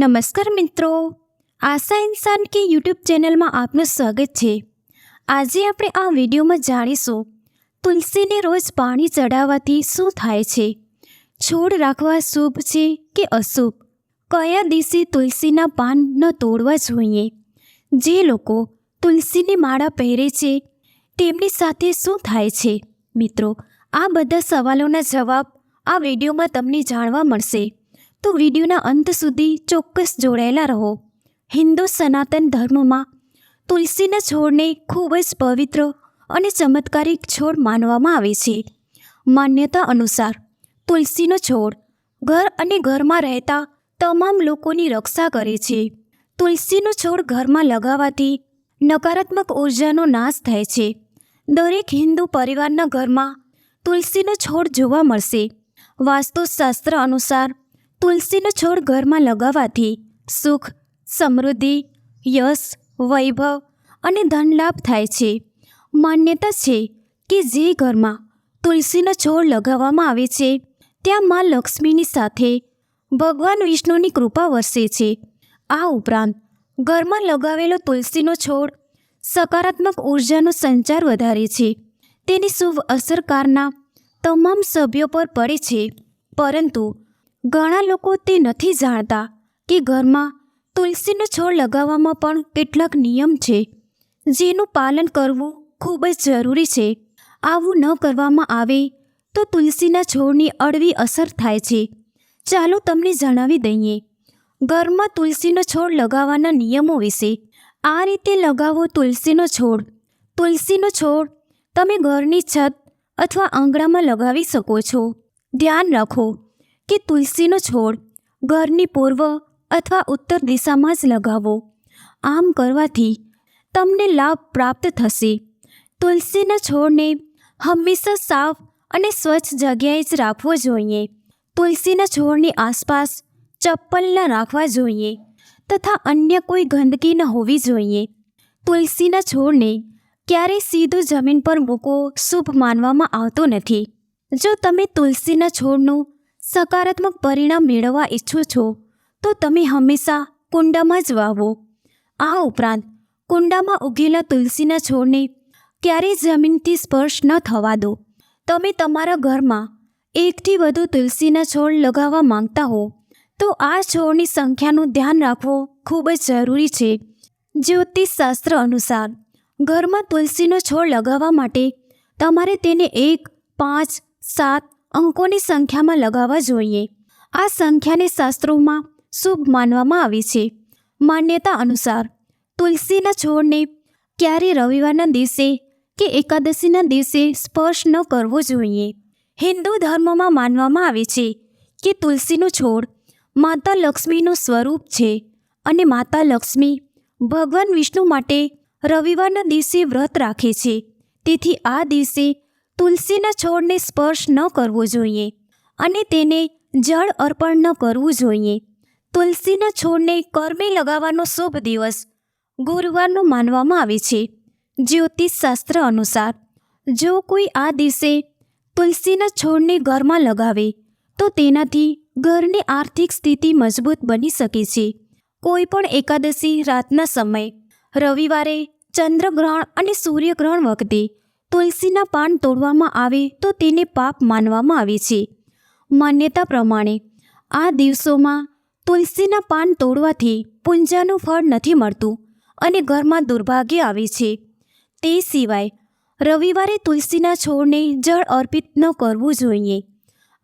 નમસ્કાર મિત્રો. આશા ઇન્સાન કે યુટ્યુબ ચેનલમાં આપનું સ્વાગત છે. આજે આપણે આ વિડીયોમાં જાણીશું, તુલસીને રોજ પાણી ચડાવવાથી શું થાય છે? છોડ રાખવા શુભ છે કે અશુભ? કયા દિવસે તુલસીના પાન ન તોડવા જોઈએ? જે લોકો તુલસીની માળા પહેરે છે, તેમની સાથે શું થાય છે? મિત્રો, આ બધા સવાલોના જવાબ આ વિડીયોમાં તમને જાણવા મળશે. તો વિડીયોના અંત સુધી ચોક્કસ જોડાયેલા રહો. હિન્દુ સનાતન ધર્મમાં તુલસીના છોડને ખૂબ જ પવિત્ર અને ચમત્કારિક છોડ માનવામાં આવે છે. માન્યતા અનુસાર તુલસીનો છોડ ઘર અને ઘરમાં રહેતા તમામ લોકોની રક્ષા કરે છે. તુલસીનો છોડ ઘરમાં લગાવવાથી નકારાત્મક ઉર્જાનો નાશ થાય છે. દરેક હિન્દુ પરિવારના ઘરમાં તુલસીનો છોડ જોવા મળશે. વાસ્તુશાસ્ત્ર અનુસાર તુલસીનો છોડ ઘરમાં લગાવવાથી સુખ, સમૃદ્ધિ, યશ, વૈભવ અને ધનલાભ થાય છે. માન્યતા છે કે જે ઘરમાં તુલસીનો છોડ લગાવવામાં આવે છે, ત્યાં મા લક્ષ્મીની સાથે ભગવાન વિષ્ણુની કૃપા વરસે છે. આ ઉપરાંત, ઘરમાં લગાવેલો તુલસીનો છોડ સકારાત્મક ઉર્જાનો સંચાર વધારે છે. તેની શુભ અસરકારના તમામ સભ્યો પર પડે છે. પરંતુ ઘણા લોકો તે નથી જાણતા કે ઘરમાં તુલસીનો છોડ લગાવવામાં પણ કેટલાક નિયમ છે, જેનું પાલન કરવું ખૂબ જ જરૂરી છે. આવું ન કરવામાં આવે તો તુલસીના છોડની અળવી અસર થાય છે. ચાલો તમને જણાવી દઈએ, ઘરમાં તુલસીનો છોડ લગાવવાના નિયમો વિશે. આ રીતે લગાવો તુલસીનો છોડ. તુલસીનો છોડ તમે ઘરની છત અથવા આંગણામાં લગાવી શકો છો. ધ્યાન રાખો કે તુલસીનો છોડ ઘરની પૂર્વ અથવા ઉત્તર દિશામાં જ લગાવો. આમ કરવાથી તમને લાભ પ્રાપ્ત થશે. તુલસીના છોડને હંમેશા સાફ અને સ્વચ્છ જગ્યાએ જ રાખવો જોઈએ. તુલસીના છોડની આસપાસ ચપ્પલ ન રાખવા જોઈએ તથા અન્ય કોઈ ગંદકી ન હોવી જોઈએ. તુલસીના છોડને ક્યારેય સીધું જમીન પર મૂકવો શુભ માનવામાં આવતો નથી. જો તમે તુલસીના છોડનું સકારાત્મક પરિણામ મેળવવા ઈચ્છો છો, તો તમે હંમેશા કુંડામાં જ વાવો. આ ઉપરાંત, કુંડામાં ઉગેલા તુલસીના છોડને ક્યારેય જમીનથી સ્પર્શ ન થવા દો. તમે તમારા ઘરમાં એકથી વધુ તુલસીના છોડ લગાવવા માંગતા હો, તો આ છોડની સંખ્યાનું ધ્યાન રાખવું ખૂબ જ જરૂરી છે. જ્યોતિષશાસ્ત્ર અનુસાર, ઘરમાં તુલસીનો છોડ લગાવવા માટે તમારે તેને એક, પાંચ, સાત અંકોની સંખ્યામાં લગાવવા જોઈએ. આ સંખ્યાને શાસ્ત્રોમાં શુભ માનવામાં આવી છે. માન્યતા અનુસાર, તુલસીના છોડને ક્યારે રવિવારના દિવસે કે એકાદશીના દિવસે સ્પર્શ ન કરવો જોઈએ. હિન્દુ ધર્મમાં માનવામાં આવે છે કે તુલસીનો છોડ માતા લક્ષ્મીનું સ્વરૂપ છે અને માતા લક્ષ્મી ભગવાન વિષ્ણુ માટે રવિવારના દિવસે વ્રત રાખે છે. તેથી આ દિવસે તુલસીના છોડને સ્પર્શ ન કરવો જોઈએ અને તેને જળ અર્પણ ન કરવું જોઈએ. તુલસીના છોડને કર્મે લગાવવાનો શુભ દિવસ ગુરુવારનો માનવામાં આવે છે. જ્યોતિષશાસ્ત્ર અનુસાર, જો કોઈ આ દિવસે તુલસીના છોડને ઘરમાં લગાવે, તો તેનાથી ઘરની આર્થિક સ્થિતિ મજબૂત બની શકે છે. કોઈ પણ એકાદશી રાતના સમય, રવિવારે ચંદ્રગ્રહણ અને સૂર્યગ્રહણ વખતે તુલસીના પાન તોડવામાં આવે તો તેને પાપ માનવામાં આવે છે. માન્યતા પ્રમાણે, આ દિવસોમાં તુલસીના પાન તોડવાથી પૂંજાનું ફળ નથી મળતું અને ઘરમાં દુર્ભાગ્ય આવે છે. તે સિવાય, રવિવારે તુલસીના છોડને જળ અર્પિત ન કરવું જોઈએ.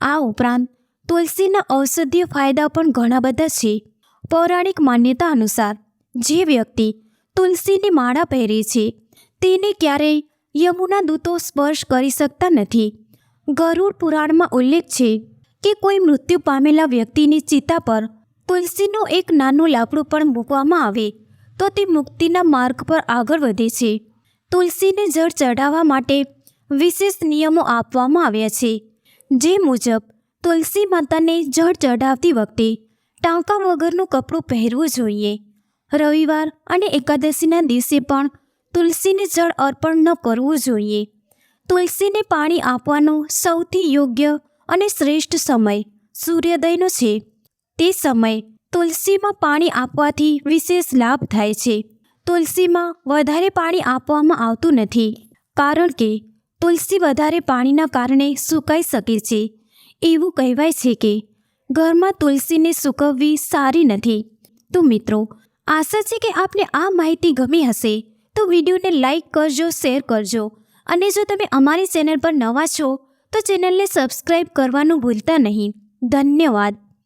આ ઉપરાંત, તુલસીના ઔષધીય ફાયદા પણ ઘણા બધા છે. પૌરાણિક માન્યતા અનુસાર, જે વ્યક્તિ તુલસીની માળા પહેરે છે, તેને ક્યારેય યમુના દૂતો સ્પર્શ કરી શકતા નથી. ગરુડ પુરાણમાં ઉલ્લેખ છે કે કોઈ મૃત્યુ પામેલા વ્યક્તિની ચિતા પર તુલસીનું એક નાનું લાકડું પણ મૂકવામાં આવે, તો તે મુક્તિના માર્ગ પર આગળ વધે છે. તુલસીને જળ ચઢાવવા માટે વિશેષ નિયમો આપવામાં આવ્યા છે. જે મુજબ, તુલસી માતાને જળ ચઢાવતી વખતે ટાંકા વગરનું કપડું પહેરવું જોઈએ. રવિવાર અને એકાદશીના દિવસે પણ તુલસીને જળ અર્પણ ન કરવું જોઈએ. તુલસીને પાણી આપવાનો સૌથી યોગ્ય અને શ્રેષ્ઠ સમય સૂર્યોદયનો છે. તે સમય તુલસીમાં પાણી આપવાથી વિશેષ લાભ થાય છે. તુલસીમાં વધારે પાણી આપવામાં આવતું નથી, કારણ કે તુલસી વધારે પાણીના કારણે સુકાઈ શકે છે. એવું કહેવાય છે કે ઘરમાં તુલસીને સૂકવવી સારી નથી. તો મિત્રો, આશા છે કે આપને આ માહિતી ગમી હશે. તો વિડીયોને લાઇક કરજો, શેર કરજો. અને જો તમે અમારી ચેનલ પર નવા છો, તો ચેનલને સબસ્ક્રાઈબ કરવાનું ભૂલતા નહીં. ધન્યવાદ.